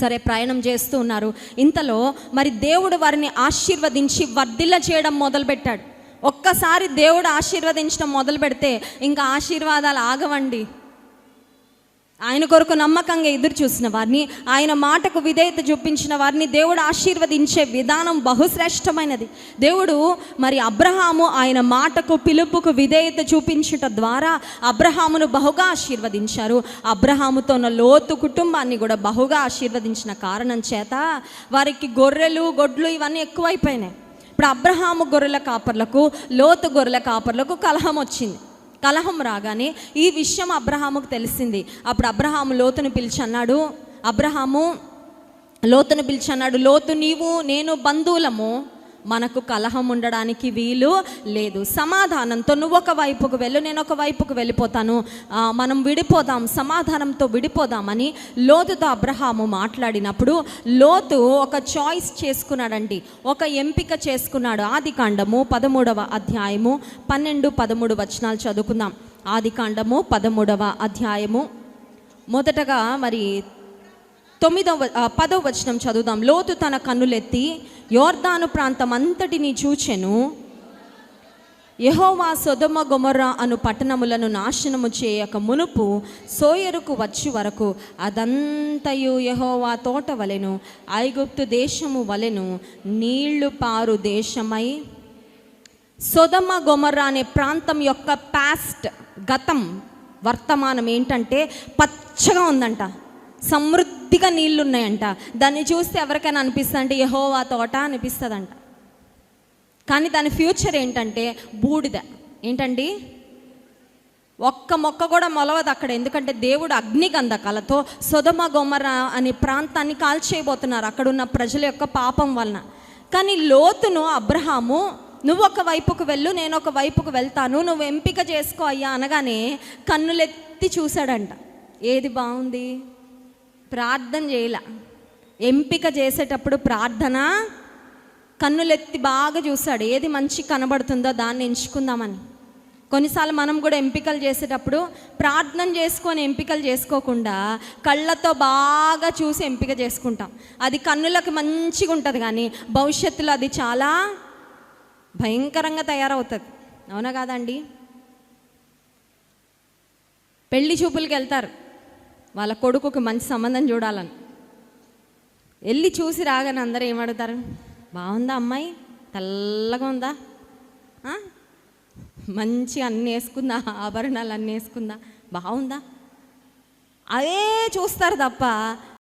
సరే ప్రయాణం చేస్తూ ఉన్నారు. ఇంతలో మరి దేవుడు వారిని ఆశీర్వదించి వర్ధిల్ల చేయడం మొదలుపెట్టాడు. ఒక్కసారి దేవుడు ఆశీర్వదించడం మొదలు పెడితే ఇంకా ఆశీర్వాదాలు ఆగవండి. ఆయన కొరకు నమ్మకంగా ఎదురు చూసిన వారిని ఆయన మాటకు విధేయత చూపించిన వారిని దేవుడు ఆశీర్వదించే విధానం బహుశ్రేష్టమైనది. దేవుడు మరి అబ్రహాము ఆయన మాటకు పిలుపుకు విధేయత చూపించుట ద్వారా అబ్రహామును బహుగా ఆశీర్వదించారు. అబ్రహాముతో ఉన్న లోతు కుటుంబాన్ని కూడా బహుగా ఆశీర్వదించిన కారణం చేత వారికి గొర్రెలు గొడ్లు ఇవన్నీ ఎక్కువైపోయినాయి. ఇప్పుడు అబ్రహాము గొర్రెల కాపర్లకు లోతు గొర్రెల కాపర్లకు కలహం వచ్చింది. కలహం రాగానే ఈ విషయం అబ్రహాముకు తెలిసింది. అప్పుడు అబ్రహాము లోతును పిలిచి అన్నాడు అబ్రహాము లోతును పిలిచి అన్నాడు లోతు నీవు నేను బంధువులము. మనకు కలహం ఉండడానికి వీలు లేదు. సమాధానంతో నువ్వు ఒక వైపుకు వెళ్ళు నేను ఒక వైపుకు వెళ్ళిపోతాను. మనం విడిపోదాం సమాధానంతో విడిపోదామని లోతుతో అబ్రహాము మాట్లాడినప్పుడు లోతు ఒక చాయిస్ చేసుకున్నాడండి. ఒక ఎంపిక చేసుకున్నాడు. ఆది కాండము పదమూడవ అధ్యాయము పన్నెండు పదమూడు వచనాలు చదువుకుందాం. ఆది కాండము పదమూడవ అధ్యాయము. మొదటగా మరి తొమ్మిదవ పదవ వచనం చదువుదాం. లోతు తన కన్నులెత్తి యోర్దాను ప్రాంతం అంతటిని చూచెను. యహోవా సొదమ గొమర్రా అను పట్టణములను నాశనము చేయక మునుపు సోయరుకు వచ్చి వరకు అదంతయు యహోవా తోట వలెను ఐగుప్తు దేశము వలెను నీళ్ళు పారు దేశమై. సొదమ గొమర్రా అనే ప్రాంతం యొక్క పాస్ట్ గతం వర్తమానం ఏంటంటే పచ్చగా ఉందంట. సమృద్ధి కొద్దిగా నీళ్ళు ఉన్నాయంట దాన్ని చూస్తే ఎవరికైనా అనిపిస్తుంది అంటే యహోవా తోట అనిపిస్తుందంట. కానీ దాని ఫ్యూచర్ ఏంటంటే బూడిద. ఏంటండి? ఒక్క మొక్క కూడా మొలవదు అక్కడ. ఎందుకంటే దేవుడు అగ్నిగంధకాలతో సొదమ గొమర అనే ప్రాంతాన్ని కాల్చేయబోతున్నారు అక్కడ ఉన్న ప్రజల యొక్క పాపం వలన. కానీ లోతును అబ్రహాము నువ్వు ఒక వైపుకు వెళ్ళు నేను ఒక వైపుకు వెళ్తాను నువ్వు ఎంపిక చేసుకో అయ్యా అనగానే కన్నులెత్తి చూశాడంట. ఏది బాగుంది? ప్రార్థన చేయల. ఎంపిక చేసేటప్పుడు ప్రార్థన కన్నులెత్తి బాగా చూశాడు ఏది మంచి కనబడుతుందో దాన్ని ఎంచుకుందామని. కొన్నిసార్లు మనం కూడా ఎంపికలు చేసేటప్పుడు ప్రార్థన చేసుకొని ఎంపికలు చేసుకోకుండా కళ్ళతో బాగా చూసి ఎంపిక చేసుకుంటాం. అది కన్నులకు మంచిగా ఉంటుంది కానీ భవిష్యత్తులో అది చాలా భయంకరంగా తయారవుతుంది. అవునా కాదండి? పెళ్ళి చూపులకి వెళ్తారు. వాళ్ళ కొడుకుకి మంచి సంబంధం చూడాలని. వెళ్ళి చూసి రాగానే అందరూ ఏమడుగుతారు బాగుందా అమ్మాయి? తెల్లగా ఉందా? ఆ? మంచి అన్నీ వేసుకుందా? ఆభరణాలు అన్నీ వేసుకుందా? బాగుందా? అదే చూస్తారు తప్ప